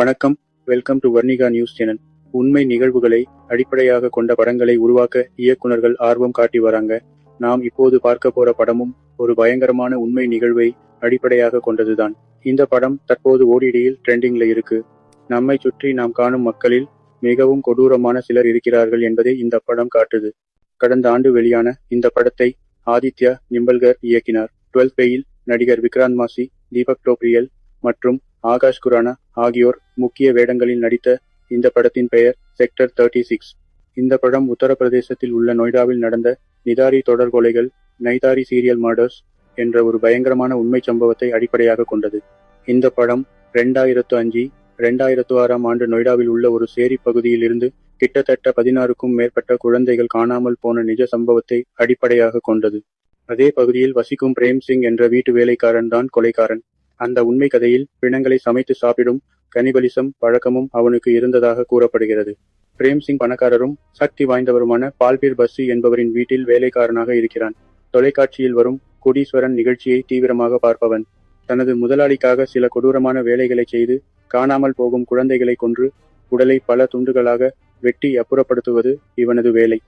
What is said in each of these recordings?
வணக்கம். Welcome to Varnika news channel உண்மை நிகழ்வுகளை அடிப்படையாக கொண்ட படங்களை உருவாக்க இயக்குனர்கள் ஆர்வம் காட்டி வராங்க. நாம் இப்போது பார்க்க போற படமும் ஒரு பயங்கரமான உண்மை நிகழ்வை அடிப்படையாக கொண்டதுதான். இந்த படம் தற்போது ஓடிடியில் ட்ரெண்டிங்ல இருக்கு. நம்மை சுற்றி நாம் காணும் மக்களில் மிகவும் கொடூரமான சிலர் இருக்கிறார்கள் என்பதை இந்த படம் காட்டுது. கடந்த ஆண்டு வெளியான இந்த படத்தை ஆதித்யா நிம்பல்கர் இயக்கினார். டுவெல்த் பெயில் நடிகர் விக்ராந்த் மாசி தீபக் டோப்ரியல் மற்றும் ஆகாஷ் குரானா ஆகியோர் முக்கிய வேடங்களில் நடித்த இந்த படத்தின் பெயர் செக்டர் தேர்ட்டி சிக்ஸ் இந்த படம் உத்தரப்பிரதேசத்தில் உள்ள நொய்டாவில் நடந்த நிதாரி தொடர் கொலைகள் நைதாரி சீரியல் மர்டர்ஸ் என்ற ஒரு பயங்கரமான உண்மை சம்பவத்தை அடிப்படையாக கொண்டது. இந்த படம் ரெண்டாயிரத்து அஞ்சு ரெண்டாயிரத்து ஆறாம் ஆண்டு நொய்டாவில் உள்ள ஒரு சேரி பகுதியில் இருந்து கிட்டத்தட்ட பதினாறுக்கும் மேற்பட்ட குழந்தைகள் காணாமல் போன நிஜ சம்பவத்தை அடிப்படையாக கொண்டது. அதே பகுதியில் வசிக்கும் பிரேம் சிங் என்ற வீட்டு வேலைக்காரன் தான் கொலைக்காரன். அந்த உண்மை கதையில் பிணங்களை சமைத்து சாப்பிடும் கனிபலிசம் பழக்கமும் அவனுக்கு இருந்ததாக கூறப்படுகிறது. பிரேம் சிங் பணக்காரரும் சக்தி வாய்ந்தவருமான பால்பீர் பஸ்ஸி என்பவரின் வீட்டில் வேலைக்காரனாக இருக்கிறான். தொலைக்காட்சியில் வரும் குடீஸ்வரன் நிகழ்ச்சியை தீவிரமாக பார்ப்பவன். தனது முதலாளிக்காக சில கொடூரமான வேலைகளை செய்து காணாமல் போகும் குழந்தைகளை கொன்று உடலை பல துண்டுகளாக வெட்டி அப்புறப்படுத்துவது இவனது வேலை.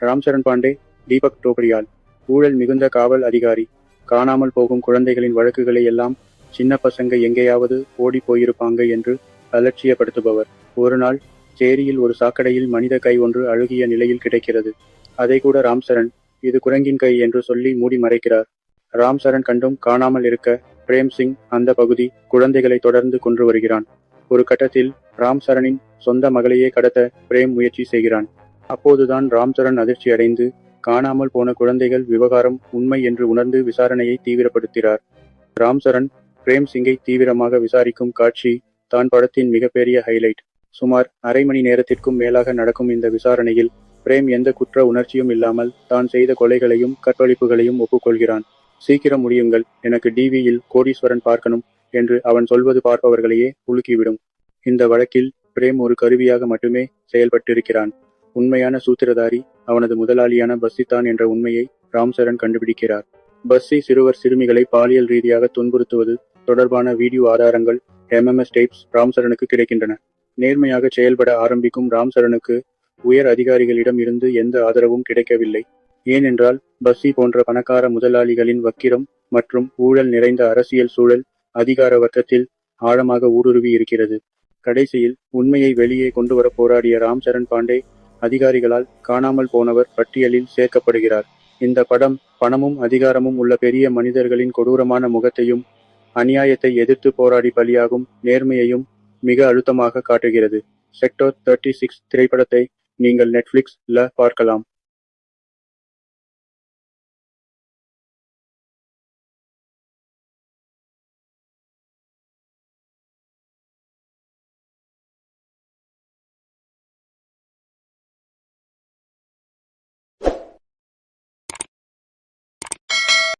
ராம்சரண் பாண்டே தீபக் டோப்ரியால் ஊழல் மிகுந்த காவல் அதிகாரி. காணாமல் போகும் குழந்தைகளின் வழக்குகளை எல்லாம் சின்ன பசங்க எங்கேயாவது ஓடி போயிருப்பாங்க என்று அலட்சியப்படுத்துபவர். ஒரு நாள் சேரியில் ஒரு சாக்கடையில் மனித கை ஒன்று அழுகிய நிலையில் கிடைக்கிறது. அதை கூட ராம்சரண் இது குரங்கின் கை என்று சொல்லி மூடி மறைக்கிறார். ராம்சரண் கண்டும் காணாமல் இருக்க பிரேம் சிங் அந்த பகுதி குழந்தைகளை தொடர்ந்து கொன்று வருகிறான். ஒரு கட்டத்தில் ராம் சரணின் சொந்த மகளையே கடத்த பிரேம் முயற்சி செய்கிறான். அப்போதுதான் ராம்சரண் அதிர்ச்சி அடைந்து காணாமல் போன குழந்தைகள் விவகாரம் உண்மை என்று உணர்ந்து விசாரணையை தீவிரப்படுத்தினார் ராம்சரண் பிரேம் சிங்கை தீவிரமாக விசாரிக்கும் காட்சி தான் படத்தின் மிகப்பெரிய ஹைலைட் சுமார் அரை மணி நேரத்திற்கும் மேலாக நடக்கும் இந்த விசாரணையில் பிரேம் எந்த குற்ற உணர்ச்சியும் இல்லாமல் தான் செய்த கொலைகளையும் கற்பழிப்புகளையும் ஒப்புக்கொள்கிறான். சீக்கிரம் முடியுங்கள் எனக்கு டிவியில் கோடீஸ்வரன் பார்க்கணும் என்று அவன் சொல்வது பார்ப்பவர்களையே உலுக்கிவிடும். இந்த வழக்கில் பிரேம் ஒரு கருவியாக மட்டுமே செயல்பட்டிருக்கிறான். உண்மையான சூத்திரதாரி அவனது முதலாளியான பஸ்ஸிதான் என்ற உண்மையை ராம்சரண் கண்டுபிடிக்கிறார். பஸ்ஸி சிறுவர் சிறுமிகளை பாலியல் ரீதியாக துன்புறுத்துவது தொடர்பான வீடியோ ஆதாரங்கள் எம்எம்எஸ் டேப்ஸ் ராம் சரணுக்கு கிடைக்கின்றன. நேர்மையாக செயல்பட ஆரம்பிக்கும் ராம் சரணுக்கு உயர் அதிகாரிகளிடம் இருந்து எந்த ஆதரவும் கிடைக்கவில்லை. ஏனென்றால் பஸ்ஸி போன்ற பணக்கார முதலாளிகளின் வக்கிரம் மற்றும் ஊழல் நிறைந்த அரசியல் சூழல் அதிகார வர்க்கத்தில் ஆழமாக ஊடுருவி இருக்கிறது. கடைசியில் உண்மையை வெளியே கொண்டு வர போராடிய ராம் சரண் பாண்டே அதிகாரிகளால் காணாமல் போனவர் பட்டியலில் சேர்க்கப்படுகிறார். இந்த படம் பணமும் அதிகாரமும் உள்ள பெரிய மனிதர்களின் கொடூரமான முகத்தையும் அநியாயத்தை எதிர்த்து போராடி பலியாகும் நேர்மையையும் மிக அழுத்தமாக காட்டுகிறது. செக்டர் தேர்ட்டி சிக்ஸ் திரைப்படத்தை நீங்கள் நெட்ஃபிளிக்ஸ் பார்க்கலாம்.